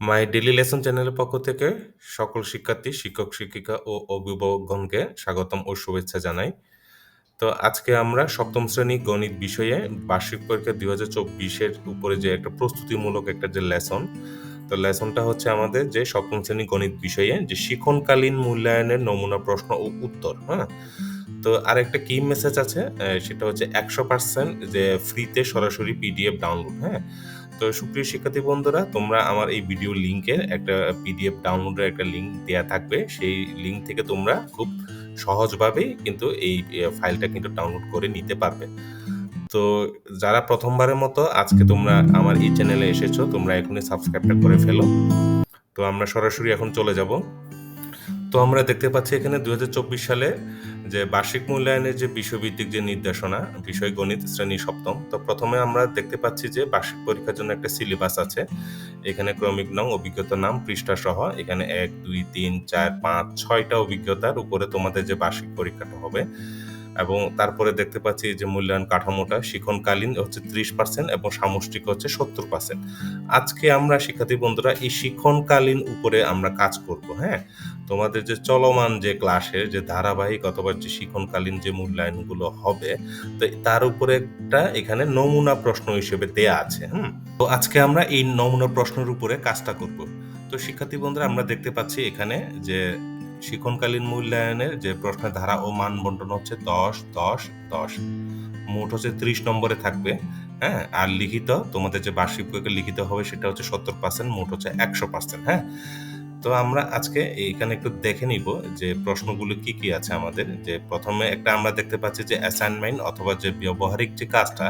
মাই daily lesson চ্যানেলের পক্ষ থেকে সকল শিক্ষার্থী, শিক্ষক, শিক্ষিকা ও অভিভাবকগণকে স্বাগতম ও শুভেচ্ছা জানাই। তো আজকে আমরা সপ্তম শ্রেণি গণিত বিষয়ে বার্ষিক পরীক্ষা দুই হাজার চব্বিশের উপরে যে একটা প্রস্তুতিমূলক একটা যে লেসন তো লেসনটা হচ্ছে আমাদের যে সপ্তম শ্রেণি গণিত বিষয়ে যে শিক্ষণকালীন মূল্যায়নের নমুনা প্রশ্ন ও উত্তর হ্যাঁ তো আরেকটা কি মেসেজ আছে সেটা হচ্ছে একশো পার্সেন্ট যে ফ্রিতে সরাসরি পিডিএফ ডাউনলোড হ্যাঁ তো সুপ্রিয় শিক্ষার্থী বন্ধুরা, তোমরা আমার এই ভিডিও লিঙ্কের একটা পিডিএফ ডাউনলোডের একটা লিঙ্ক দেয়া থাকবে। সেই লিঙ্ক থেকে তোমরা খুব সহজভাবেই কিন্তু এই ফাইলটা কিন্তু ডাউনলোড করে নিতে পারবে। তো যারা প্রথমবারের মতো আজকে তোমরা আমার এই চ্যানেলে এসেছ, তোমরা এখনই সাবস্ক্রাইবটা করে ফেলো। তো আমরা সরাসরি এখন চলে যাব। তো আমরা দেখতে পাচ্ছি এখানে দুই হাজার চব্বিশ সালে যে বার্ষিক মূল্যায়নের যে বিষয়ভিত্তিক যে নির্দেশনা, বিষয় গণিত শ্রেণি সপ্তম, তো প্রথমে আমরা দেখতে পাচ্ছি যে বার্ষিক পরীক্ষার জন্য একটা সিলেবাস আছে। এখানে ক্রমিক নং অভিজ্ঞতা নাম, পৃষ্ঠা সহ, এখানে এক, দুই, তিন, চার, পাঁচ, ছয়টা অভিজ্ঞতার উপরে তোমাদের যে বার্ষিক পরীক্ষাটা হবে। এবং তারপরে দেখতে পাচ্ছি যে মূল্যায়ন কাঠামোটা শিক্ষণকালীন হচ্ছে ত্রিশ পার্সেন্ট এবং সামষ্টিক হচ্ছে সত্তর পার্সেন্ট আজকে আমরা শিক্ষার্থী বন্ধুরা এই শিক্ষণকালীন উপরে আমরা কাজ করব হ্যাঁ? তোমাদের যে চলমান যে ক্লাসের যে ধারাবাহিক অথবা যে শিক্ষণকালীন যে মূল্যায়নগুলো হবে, তো তার উপরে একটা এখানে নমুনা প্রশ্ন হিসেবে দেয়া আছে, হুম? তো আজকে আমরা এই নমুনা প্রশ্নের উপরে কাজটা করব। তো শিক্ষার্থী বন্ধুরা, আমরা দেখতে পাচ্ছি এখানে যে শিক্ষণকালীন মূল্যায়নের যে প্রশ্নের ধারা ও মান বন্টন হচ্ছে দশ দশ দশ। মোট হচ্ছে ত্রিশ নম্বরে থাকবে হ্যাঁ? আর লিখিত, তোমাদের যে বার্ষিক পরীক্ষা লিখিত হবে সেটা হচ্ছে সত্তর পার্সেন্ট মোট হচ্ছে একশো পার্সেন্ট হ্যাঁ? তো আমরা আজকে এখানে একটু দেখে নিব যে প্রশ্নগুলো কি কি আছে আমাদের। যে প্রথমে একটা আমরা দেখতে পাচ্ছি যে অ্যাসাইনমেন্ট অথবা যে ব্যবহারিক যে কাজটা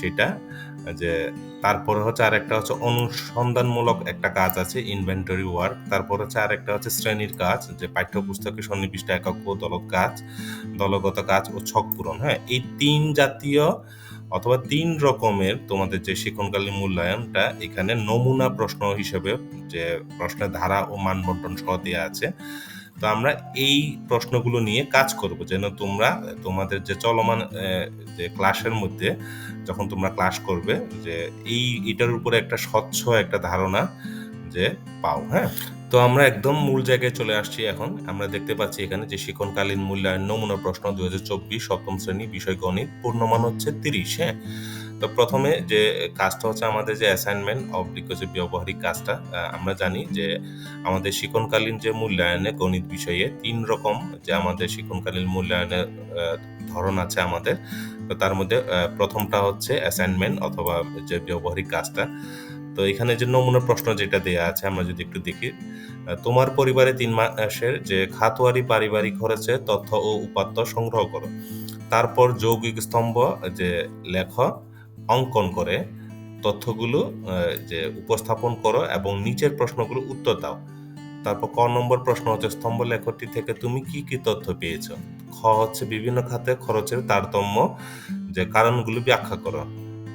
সেটা, যে তারপরে হচ্ছে আরেকটা হচ্ছে অনুসন্ধানমূলক একটা কাজ আছে ইনভেন্টরি ওয়ার্ক তারপর হচ্ছে আরেকটা হচ্ছে শ্রেণির কাজ, যে পাঠ্যপুস্তকে সন্নিবিষ্ট একক দলক কাজ, দলগত কাজ ও ছক পূরণ। হ্যাঁ এই তিন জাতীয় অথবা তিন রকমের তোমাদের যে শিক্ষণকালীন মূল্যায়নটা, এখানে নমুনা প্রশ্ন হিসেবে যে প্রশ্নের ধারা ও মানবন্টন সহ দেওয়া আছে তো আমরা এই প্রশ্নগুলো নিয়ে কাজ করব, যেন তোমরা, তোমাদের যে চলমান যে ক্লাসের মধ্যে যখন তোমরা ক্লাস করবে, যে এই, এটার উপরে একটা স্বচ্ছ একটা ধারণা যে পাও হ্যাঁ? তো আমরা একদম মূল জায়গায় চলে আসছি এখন। আমরা দেখতে পাচ্ছি এখানে যে শিক্ষণকালীন মূল্যায়ন নমুনা প্রশ্ন দুই হাজার চব্বিশ, সপ্তম শ্রেণি, বিষয় গণিত, পূর্ণমান হচ্ছে তিরিশ হ্যাঁ? তো প্রথমে যে কাজটা হচ্ছে আমাদের যে অ্যাসাইনমেন্ট অবলিক যে ব্যবহারিক কাজটা আমরা জানি যে আমাদের শিক্ষণকালীন যে মূল্যায়নে গণিত বিষয়ে তিন রকম যে আমাদের শিক্ষণকালীন মূল্যায়নের ধরন আছে আমাদের। তো তার মধ্যে প্রথমটা হচ্ছে অ্যাসাইনমেন্ট অথবা যে ব্যবহারিক কাজটা। তো এখানে যে নমুনা প্রশ্ন যেটা দেয়া আছে, আমরা যদি একটু দেখি তোমার পরিবারে তিন মাসের যে খাতোয়ারি পারিবারিক খরচে তথ্য ও উপাত্ত সংগ্রহ করো। তারপর যৌগিক স্তম্ভ যে লেখ অঙ্কন করে তথ্যগুলো যে উপস্থাপন করো এবং নিচের প্রশ্নগুলো উত্তর দাও। তারপর ক নম্বর প্রশ্ন হচ্ছে স্তম্ভ লেখকটি থেকে তুমি কি কি তথ্য পেয়েছ? খ হচ্ছে বিভিন্ন খাতে খরচের তারতম্য, যে কারণগুলো ব্যাখ্যা করো।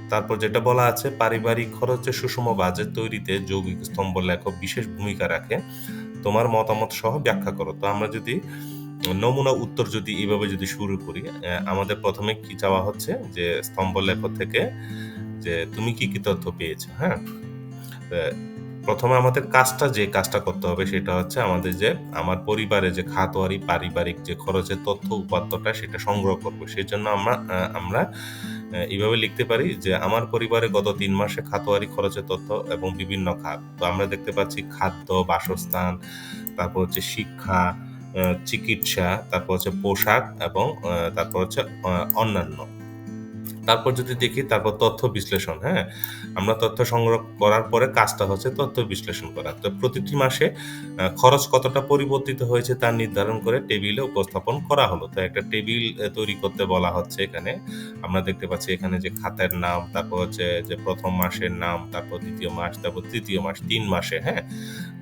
তারপর যেটা বলা আছে, পারিবারিক খরচে সুষম বাজেট তৈরিতে যৌগিক স্তম্ভ লেখক বিশেষ ভূমিকা রাখে। তোমার মতামত সহ ব্যাখ্যা করো। তো আমরা যদি নমুনা উত্তর যদি এইভাবে যদি শুরু করি আমাদের প্রথমে কি চাওয়া হচ্ছে? যে স্তম্ভ লেখক থেকে যে তুমি কি কি তথ্য পেয়েছ হ্যাঁ? প্রথমে আমাদের কাজটা যে কাজটা করতে হবে সেটা হচ্ছে আমাদের যে আমার পরিবারে যে খাতোয়ারি, পারিবারিক যে খরচের তথ্য উপাত্তটা সেটা সংগ্রহ করব। সেই জন্য আমরা আমরা এইভাবে লিখতে পারি যে আমার পরিবারে গত তিন মাসে খাতোয়ারি খরচের তথ্য এবং বিভিন্ন খাত। তো আমরা দেখতে পাচ্ছি খাদ্য, বাসস্থান, তারপর হচ্ছে শিক্ষা চিকিৎসা, তারপর হচ্ছে পোশাক এবং তারপর হচ্ছে অন্যান্য। তারপর যদি দেখি, তারপর তথ্য বিশ্লেষণ হ্যাঁ? আমরা তথ্য সংগ্রহ করার পরে কাজটা হচ্ছে তথ্য বিশ্লেষণ করা। তো প্রতিটি মাসে খরচ কতটা পরিবর্তিত হয়েছে তা নির্ধারণ করে টেবিলে উপস্থাপন করা হলো। তো একটা টেবিল তৈরি করতে বলা হচ্ছে এখানে। আমরা দেখতে পাচ্ছি এখানে যে খাতের নাম, তারপর হচ্ছে যে প্রথম মাসের নাম, তারপর দ্বিতীয় মাস, তারপর তৃতীয় মাস, তিন মাসে হ্যাঁ?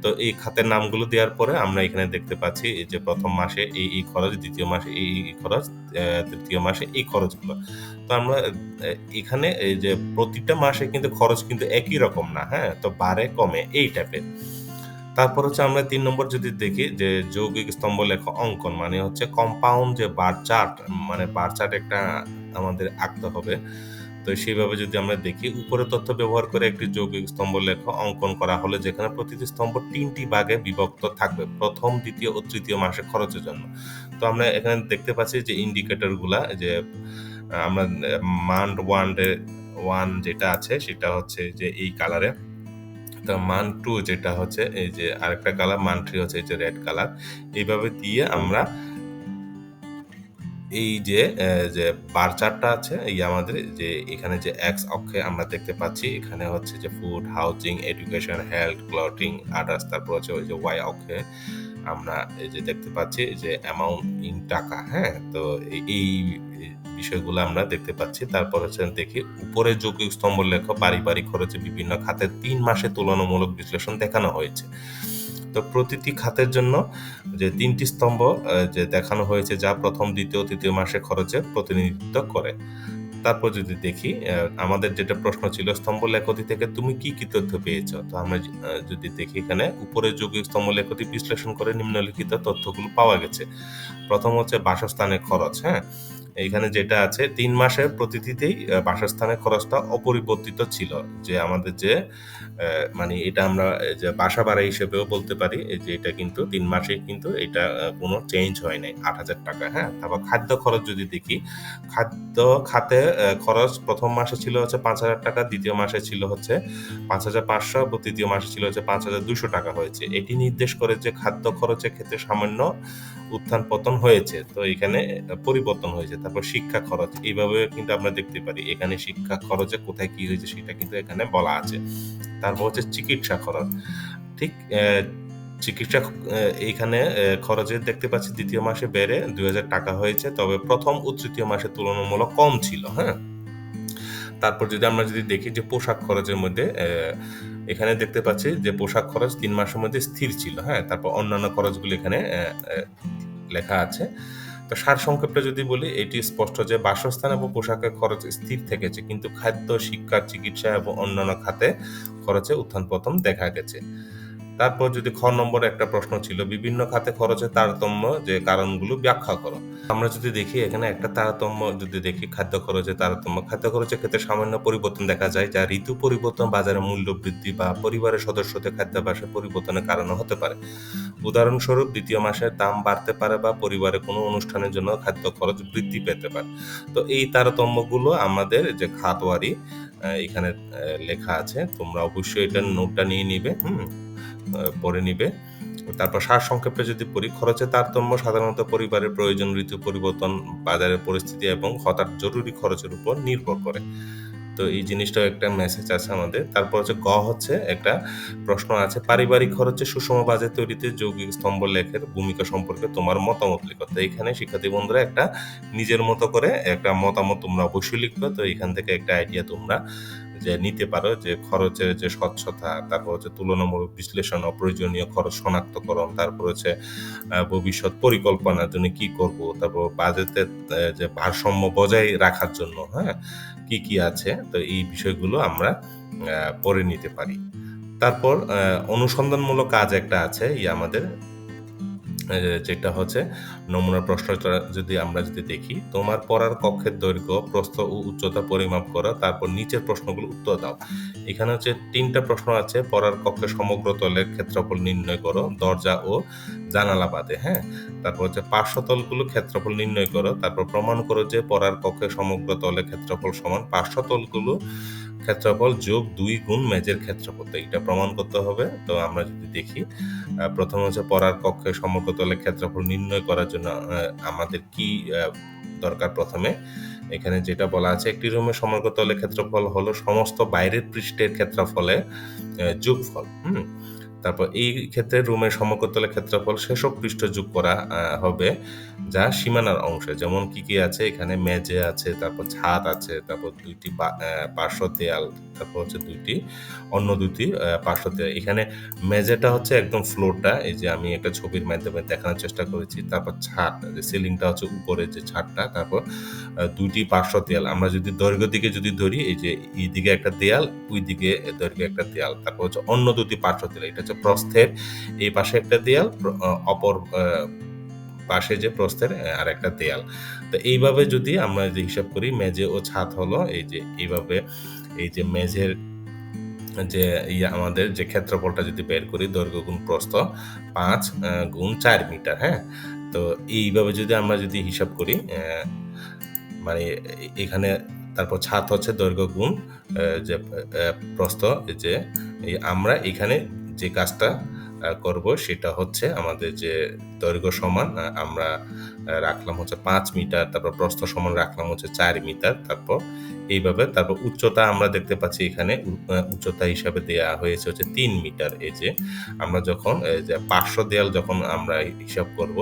তো এই খাতের নামগুলো দেওয়ার পরে আমরা এখানে দেখতে পাচ্ছি এই যে প্রথম মাসে এই এই খরচ, দ্বিতীয় মাসে এই এই খরচ তৃতীয় মাসে এই খরচগুলো। তো আমরা এখানে এই যে প্রতিটা মাসে কিন্তু খরচ কিন্তু একই রকম না হ্যাঁ? তো বাড়ে, কমে এই টাইপের। তারপর হচ্ছে আমরা তিন নম্বর যদি দেখি যে যৌগিক স্তম্ভ লেখ অঙ্কন মানে হচ্ছে কম্পাউন্ড যে বার চার্ট মানে বার চার্ট একটা আমাদের আঁকতে হবে। তো সেইভাবে যদি আমরা দেখি, উপরে তথ্য ব্যবহার করে একটি যৌগিক স্তম্ভ লেখ, অঙ্কন করা হলে যেখানে প্রতিটি স্তম্ভ তিনটি ভাগে বিভক্ত থাকবে, প্রথম, দ্বিতীয় ও তৃতীয় মাসের খরচের জন্য। তো আমরা এখানে দেখতে পাচ্ছি যে ইন্ডিকেটরগুলা যে আমরা মান্ড ওয়ান ওয়ান যেটা আছে সেটা হচ্ছে যে এই কালারে তো মান টু যেটা হচ্ছে, এই যে আরেকটা কালার মান থ্রি হচ্ছে এই যে রেড কালার এইভাবে দিয়ে আমরা এই যে যে বার চার্টটা আছে, এই আমাদের যে এখানে যে এক্স অক্ষে আমরা দেখতে পাচ্ছি, এখানে হচ্ছে যে food housing education health clothing others তারপর হচ্ছে ওই যে ওয়াই অক্ষে আমরা এই যে দেখতে পাচ্ছি যে অ্যামাউন্ট ইন টাকা হ্যাঁ? তো এই- বিষয়গুলো আমরা দেখতে পাচ্ছি। তারপর হচ্ছে দেখি উপরে যৌগিক স্তম্ভ লেখ, পারিবারিক খরচে বিভিন্ন খাতের তিন মাসে তুলনামূলক বিশ্লেষণ দেখানো হয়েছে। তো প্রতিটি খাতের জন্য যে তিনটি স্তম্ভ যে দেখানো হয়েছে যা প্রথম, দ্বিতীয়, তৃতীয় মাসে খরচে প্রতিনিধিত্ব করে। তারপর যদি দেখি আমাদের যেটা প্রশ্ন ছিল, স্তম্ভ লেখতি থেকে তুমি কি কি তথ্য পেয়েছ? তো আমরা যদি দেখি এখানে, উপরে যৌগিক স্তম্ভ লেখতি বিশ্লেষণ করে নিম্নলিখিত তথ্যগুলো পাওয়া গেছে। প্রথম হচ্ছে বাসস্থানের খরচ হ্যাঁ? এইখানে যেটা আছে, তিন মাসের প্রতিটিতেই বাসস্থানের খরচটা অপরিবর্তিত ছিল। যে আমাদের যে মানে এটা আমরা যে বাসা ভাড়া হিসেবেও বলতে পারি যে এটা কিন্তু তিন মাসে কিন্তু এটা কোনো চেঞ্জ হয় নাই, আট হাজার টাকা হ্যাঁ? তারপর খাদ্য খরচ যদি দেখি, খাদ্য খাতে খরচ প্রথম মাসে ছিল হচ্ছে পাঁচ হাজার টাকা, দ্বিতীয় মাসে ছিল হচ্ছে পাঁচ হাজার পাঁচশো এবং তৃতীয় মাসে ছিল হচ্ছে পাঁচ হাজার দুশো টাকা হয়েছে। এটি নির্দেশ করে যে খাদ্য খরচের ক্ষেত্রে সামান্য উত্থান পতন হয়েছে। তো এখানে পরিবর্তন হয়েছে। তারপর শিক্ষা খরচ। এইভাবে কিন্তু আমরা দেখতে পারি, এখানে শিক্ষা খরচে কোথায় কি হয়েছে সেটা কিন্তু এখানে বলা আছে। তারপর হচ্ছে চিকিৎসা খরচ। ঠিক চিকিৎসা এইখানে খরচে দেখতে পাচ্ছি দ্বিতীয় মাসে বেড়ে দুই হাজার টাকা হয়েছে, তবে প্রথম ও তৃতীয় মাসে তুলনামূলক কম ছিল হ্যাঁ? তারপর যদি আমরা যদি দেখি যে পোশাক খরচের মধ্যে এখানে দেখতে পাচ্ছি যে পোশাক খরচ তিন মাসের মধ্যে স্থির ছিল হ্যাঁ? তারপর অন্যান্য খরচগুলো এখানে লেখা আছে। তো সার সংক্ষেপটা যদি বলি, এটি স্পষ্ট যে বাসস্থান এবং পোশাকের খরচ স্থির থেকেছে, কিন্তু খাদ্য, শিক্ষা, চিকিৎসা এবং অন্যান্য খাতে খরচে উত্থান পতন দেখা গেছে। তারপর যদি খ নম্বর একটা প্রশ্ন ছিল, বিভিন্ন খাতে খরচের তারতম্য যে কারণগুলো ব্যাখ্যা করো। আমরা যদি দেখি এখানে একটা তারতম্য, যদি দেখি খাদ্য খরচের তারতম্য, খাদ্য খরচের ক্ষেত্রে সামান্য পরিবর্তন দেখা যায়, যা ঋতু পরিবর্তন, বাজারে মূল্য বৃদ্ধি বা পরিবারের সদস্যদের খাদ্যাভ্যাসের পরিবর্তনের কারণে হতে পারে। উদাহরণস্বরূপ, দ্বিতীয় মাসের দাম বাড়তে পারে বা পরিবারে কোনো অনুষ্ঠানের জন্য খাদ্য খরচ বৃদ্ধি পেতে পারে। তো এই তারতম্যগুলো আমাদের যে খাতওয়ারি এখানে লেখা আছে, তোমরা অবশ্যই এটার নোটটা নিয়ে নিবে, হুম? পড়ে নিবে। তারপর সার সংক্ষেপে যদি পড়ি, খরচে তারতম্য সাধারণত পরিবারের প্রয়োজন, ঋতু পরিবর্তন, বাজারের পরিস্থিতি এবং হঠাৎ জরুরি খরচের উপর নির্ভর করে। তো এই জিনিসটাও একটা মেসেজ আছে আমাদের। তারপর হচ্ছে গ হচ্ছে একটা প্রশ্ন আছে, পারিবারিক খরচে সুষম বাজেট তৈরিতে যৌগিক স্তম্ভ লেখের ভূমিকা সম্পর্কে তোমার মতামত লিখো। তো এখানে শিক্ষার্থী বন্ধুরা একটা নিজের মতো করে একটা মতামত তোমরা অবশ্যই লিখবে। তো এখান থেকে একটা আইডিয়া তোমরা যে নিতে পারো, যে খরচের যে স্বচ্ছতা, তারপর হচ্ছে তুলনামূলক বিশ্লেষণ, অপ্রয়োজনীয় খরচ শনাক্তকরণ, তারপর হচ্ছে ভবিষ্যৎ পরিকল্পনার জন্য কি করব, তারপর বাজেটের যে ভারসাম্য বজায় রাখার জন্য হ্যাঁ কি কি আছে, তো এই বিষয়গুলো আমরা পড়ে নিতে পারি। তারপর অনুসন্ধানমূলক কাজ একটা আছে ই আমাদের যেটা হচ্ছে নমুনা প্রশ্নটা যদি আমরা যদি দেখি, তোমার পড়ার কক্ষের দৈর্ঘ্য, প্রস্থ ও উচ্চতা পরিমাপ করো, তারপর নিচের প্রশ্নগুলো উত্তর দাও। এখানে হচ্ছে তিনটা প্রশ্ন আছে, পড়ার কক্ষের সমগ্র তলের ক্ষেত্রফল নির্ণয় করো, দরজা ও জানালা বাদে হ্যাঁ? তারপর হচ্ছে পার্শ্বতলগুলো ক্ষেত্রফল নির্ণয় করো, তারপর প্রমাণ করো যে পড়ার কক্ষের সমগ্র তলের ক্ষেত্রফল সমান পার্শ্বতলগুলো ক্ষেত্রফল যোগ দুই গুণ মেজের ক্ষেত্রফল। তো এটা প্রমাণ করতে হবে। তো আমরা যদি দেখি প্রথম হচ্ছে পড়ার কক্ষে সমগ্র তলের ক্ষেত্রফল নির্ণয় করার জন্য আমাদের কি দরকার প্রথমে? এখানে যেটা বলা আছে, একটি রুমের সমগ্র তলের ক্ষেত্রফল হলো সমস্ত বাইরের পৃষ্ঠের ক্ষেত্রফলে যোগফল। হুম? তারপর এই ক্ষেত্রে রুমের সমগ্র তলের ক্ষেত্রফল শেষক পৃষ্ঠ যোগ করা হবে যা সীমানার অংশে। যেমন কি কি আছে? এখানে মেঝে আছে, তারপর ছাদ আছে, তারপর দুইটি পার্শ্ব দেয়াল, তারপর হচ্ছে দুইটি, অন্য দুটি পার্শ্ব দেয়াল। এখানে মেঝেটা হচ্ছে একদম ফ্লোরটা, এই যে আমি একটা ছবির মাধ্যমে দেখানোর চেষ্টা করেছি। তারপর ছাদ, যে সিলিংটা হচ্ছে উপরে যে ছাদটা, তারপর দুইটি পার্শ্ব দেয়াল। আমরা যদি দৈর্ঘ্য দিকে যদি ধরি, এই যে এই দিকে একটা দেয়াল ওই দিকে দৈর্ঘ্য একটা দেয়াল। তারপর হচ্ছে অন্য দুটি পার্শ্ব দেয়াল। এটা হচ্ছে প্রস্থের এই পাশে একটা দেয়াল অপর পাশে যে প্রস্থের আর একটা দেয়াল। তো এইভাবে যদি আমরা যে হিসাব করি, মেঝে ও ছাদ হলো এই যে, এইভাবে এই যে মেঝের যে ইয়ে আমাদের যে ক্ষেত্রফলটা যদি বের করি, দৈর্ঘ্য গুণ প্রস্থ পাঁচ গুণ চার মিটার হ্যাঁ? তো এইভাবে যদি আমরা যদি হিসাব করি মানে এখানে তারপর ছাদ হচ্ছে দৈর্ঘ্য গুণ যে প্রস্থ, যে আমরা এখানে যে কাজটা করব সেটা হচ্ছে আমাদের যে দৈর্ঘ্য সমান আমরা রাখলাম হচ্ছে পাঁচ মিটার, তারপর প্রস্থ সমান রাখলাম হচ্ছে চার মিটার, তারপর এইভাবে, তারপর উচ্চতা আমরা দেখতে পাচ্ছি এখানে উচ্চতা হিসাবে দেয়া হয়েছে হচ্ছে তিন মিটার, এই যে আমরা যখন পার্শ্ব দেয়াল যখন আমরা হিসাব করব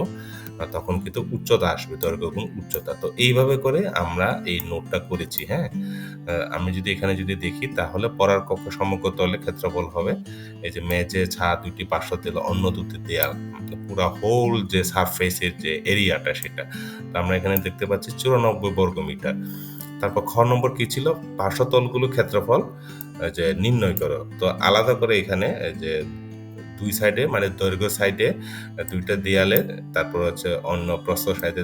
তখন কিন্তু উচ্চতা আসবে দৈর্ঘ্য গুণ উচ্চতা। তো এইভাবে করে আমরা এই নোটটা করেছি হ্যাঁ? আমি যদি এখানে যদি দেখি তাহলে পরার কক্ষ সমগ্র তলে ক্ষেত্রফল হবে। এই যে মেঝে ছাদ দুইটি পার্শ্ব দেয়াল অন্য দুটি দেয়াল। পুরো হোল যে সারফেসের যে এরিয়াটা সেটা। তো আমরা এখানে দেখতে পাচ্ছি চুরানব্বই বর্গ মিটার। তারপর খ নম্বর কি ছিল? পার্শ্বতলগুলো ক্ষেত্রফল যে নির্ণয় করো। তো আলাদা করে এখানে যে দুই সাইডে মানে দৈর্ঘ্য সাইডে দুইটা দেয়ালে, তারপর হচ্ছে অন্য প্রস্থ সাইডে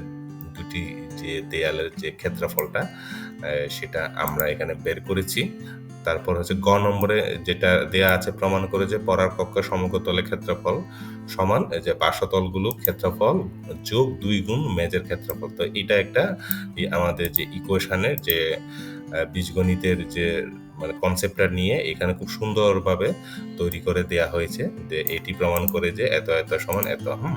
দুটি যে দেয়ালের যে ক্ষেত্রফলটা সেটা আমরা এখানে বের করেছি। তারপর হচ্ছে গ নম্বরে যেটা দেয়া আছে প্রমাণ করে যে পরার কক্ষ সমগ্র তলে ক্ষেত্রফল সমান যে পার্শ্বতলগুলো ক্ষেত্রফল যোগ দুই গুণ মেজের ক্ষেত্রফল। তো এটা একটা আমাদের যে ইকুয়েশনের যে বীজগণিতের যে মানে কনসেপ্টটা নিয়ে এখানে খুব সুন্দরভাবে তৈরি করে দেয়া হয়েছে যে এটি প্রমাণ করে যে এত এত সমান এত, হুম?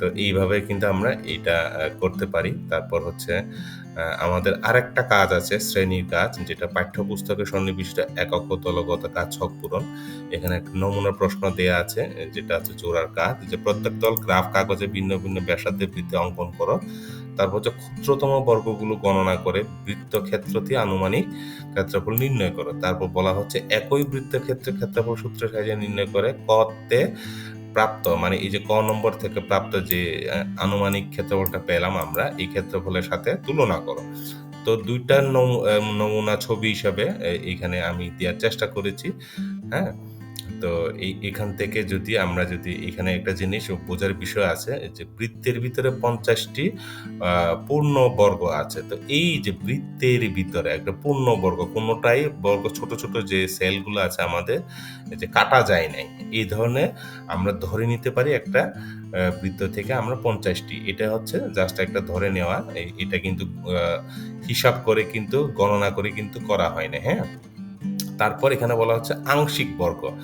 তো এইভাবে কিন্তু আমরা এটা করতে পারি। তারপর হচ্ছে আমাদের আরেকটা কাজ আছে, শ্রেণির কাজ, যেটা পাঠ্যপুস্তকে সন্নিবিষ্ট একক দলগত কাজ ছক পূরণ। এখানে একটা নমুনা প্রশ্ন দেয়া আছে, যেটা হচ্ছে জোড়ার কাজ, যে প্রত্যেক দল গ্রাফ কাগজে ভিন্ন ভিন্ন ব্যাসার্ধের বৃত্তে অঙ্কন করো। তারপর হচ্ছে ক্ষুদ্রতম বর্গগুলো গণনা করে বৃত্ত ক্ষেত্রটি আনুমানিক ক্ষেত্রফল নির্ণয় করো। তারপর বলা হচ্ছে একই বৃত্তের ক্ষেত্রে ক্ষেত্রফল সূত্রের সাহায্যে নির্ণয় করে কতে প্রাপ্ত মানে এই যে ক নম্বর থেকে প্রাপ্ত যে আনুমানিক ক্ষেত্রফলটা পেলাম আমরা এই ক্ষেত্রফলের সাথে তুলনা করো। তো দুইটা নমু- নমুনা ছবি হিসাবে আহ, এইখানে আমি দেওয়ার চেষ্টা করেছি হ্যাঁ? তো এই, এখান থেকে যদি আমরা যদি এখানে একটা জিনিস বোঝার বিষয় আছে, যে বৃত্তের ভিতরে পঞ্চাশটি পূর্ণ বর্গ আছে। তো এই যে বৃত্তের ভিতরে একটা পূর্ণ বর্গ কোনোটাই বর্গ, ছোট ছোট যে সেলগুলো আছে আমাদের যে কাটা যায় নাই। এই ধরনের আমরা ধরে নিতে পারি একটা বৃত্ত থেকে আমরা পঞ্চাশটি। এটা হচ্ছে জাস্ট একটা ধরে নেওয়া। এটা কিন্তু হিসাব করে কিন্তু, গণনা করে কিন্তু করা হয় না হ্যাঁ? তারপর এখানে বলা হচ্ছে আংশিক বর্গ।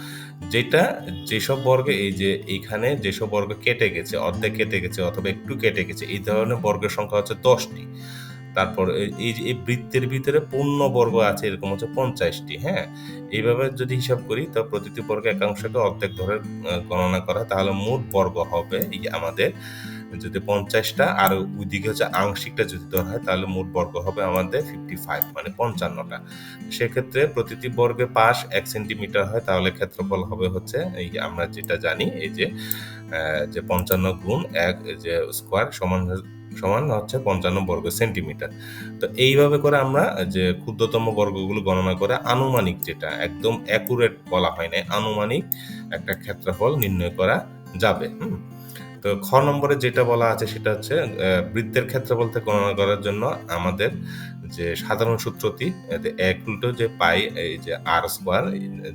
যেটা যেসব বর্গে, এই যে এইখানে যেসব বর্গ কেটে গেছে, অর্ধেক কেটে গেছে অথবা একটু কেটে গেছে, এই ধরনের বর্গের সংখ্যা হচ্ছে দশটি। তারপর এই- এই বৃত্তের ভিতরে পূর্ণ বর্গ আছে, এরকম হচ্ছে পঞ্চাশটি হ্যাঁ? এইভাবে যদি হিসাব করি, তো প্রতিটি বর্গ একাংশকে অর্ধেক ধরে গণনা করা, তাহলে মোট বর্গ হবে আমাদের যদি পঞ্চাশটা, আর ওইদিকে হচ্ছে আংশিকটা যদি ধরা হয়, তাহলে মোট বর্গ হবে আমাদের ফিফটি ফাইভ মানে পঞ্চান্নটা। সেক্ষেত্রে প্রতিটি বর্গে পাশ এক সেন্টিমিটার হয়, তাহলে ক্ষেত্রফল হবে হচ্ছে, এই আমরা যেটা জানি, এই যে যে পঞ্চান্ন গুণ এক যে স্কোয়ার সমান সমান হচ্ছে পঞ্চান্ন বর্গ সেন্টিমিটার। তো এইভাবে করে আমরা যে ক্ষুদ্রতম বর্গগুলো গণনা করে আনুমানিক যেটা, একদম অ্যাকুরেট বলা হয় না আনুমানিক একটা ক্ষেত্রফল নির্ণয় করা যাবে, হুম। তো খ নম্বরে যেটা বলা আছে সেটা হচ্ছে বৃত্তের ক্ষেত্রফল থেকে গণনা করার জন্য আমাদের যে সাধারণ সূত্রটি এক উল্টো যে পাই, এই যে আর স্কোয়ার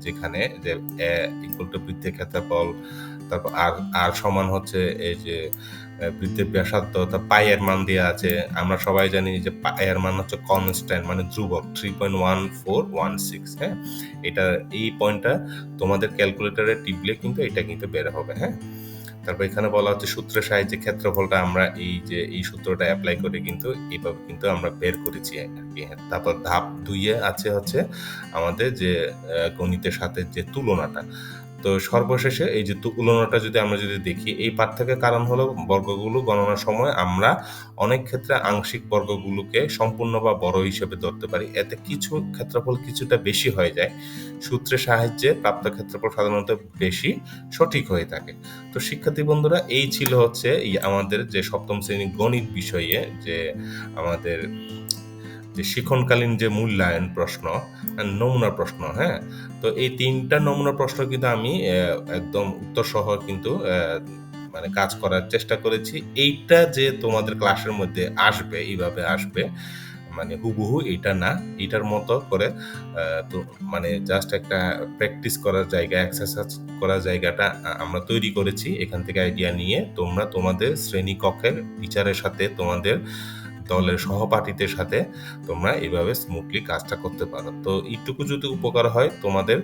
যেখানে যে ইকুয়াল টু বৃত্তের ক্ষেত্রফল, তারপর আর আর সমান হচ্ছে এই যে বৃত্তের ব্যাসার্ধ, তা পাই এর মান দেওয়া আছে। আমরা সবাই জানি যে পাই এর মান হচ্ছে কনস্ট্যান্ট মানে ধ্রুবক three point one four one six হ্যাঁ? এটা এই পয়েন্টটা তোমাদের ক্যালকুলেটরে টিপলে কিন্তু এটা কিন্তু বের হবে হ্যাঁ? তারপর এখানে বলা হচ্ছে সূত্রের সাহায্যে ক্ষেত্রফলটা আমরা এই যে, এই সূত্রটা অ্যাপ্লাই করে কিন্তু এইভাবে কিন্তু আমরা বের করেছি আর কি। তারপর ধাপ দুইয়ে আছে হচ্ছে আমাদের যে গণিতের সাথে যে তুলনাটা। তো সর্বশেষে এই যে তুলনাটা যদি আমরা যদি দেখি, এই পার্থক্যের কারণ হলো বর্গগুলো গণনার সময় আমরা অনেক ক্ষেত্রে আংশিক বর্গগুলোকে সম্পূর্ণ বা বড় হিসেবে ধরতে পারি। এতে কিছু ক্ষেত্রফল কিছুটা বেশি হয়ে যায়, সূত্রের সাহায্যে প্রাপ্ত ক্ষেত্রফল সাধারণত বেশি সঠিক হয়ে থাকে। তো শিক্ষার্থী বন্ধুরা, এই ছিল হচ্ছে আমাদের যে সপ্তম শ্রেণি গণিত বিষয়ে যে আমাদের যে শিক্ষণকালীন যে মূল্যায়ন প্রশ্ন নমুনা প্রশ্ন হ্যাঁ তো এই তিনটা নমুনা প্রশ্ন কিন্তু আমি একদম উত্তর সহ কিন্তু মানে কাজ করার চেষ্টা করেছি। এইটা যে তোমাদের ক্লাসের মধ্যে আসবে, এইভাবে আসবে মানে হুবহু এটা না, এটার মতো করে তো মানে জাস্ট একটা প্র্যাকটিস করার জায়গা এক্সারসাইজ করার জায়গাটা আমরা তৈরি করেছি। এখান থেকে আইডিয়া নিয়ে তোমরা তোমাদের শ্রেণীকক্ষের টিচারের সাথে তোমাদের দলের সহপাঠীদের সাথে তোমরা এভাবে স্মুথলি কাজটা করতে পারো। তো এইটুকু যদি উপকার হয়, তোমাদের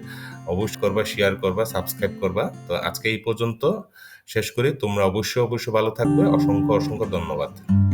অবশ্যই করবা শেয়ার করবা সাবস্ক্রাইব করবা। তো আজকে এই পর্যন্ত শেষ করে। তোমরা অবশ্যই অবশ্যই ভালো থাকবে। অসংখ্য অসংখ্য ধন্যবাদ।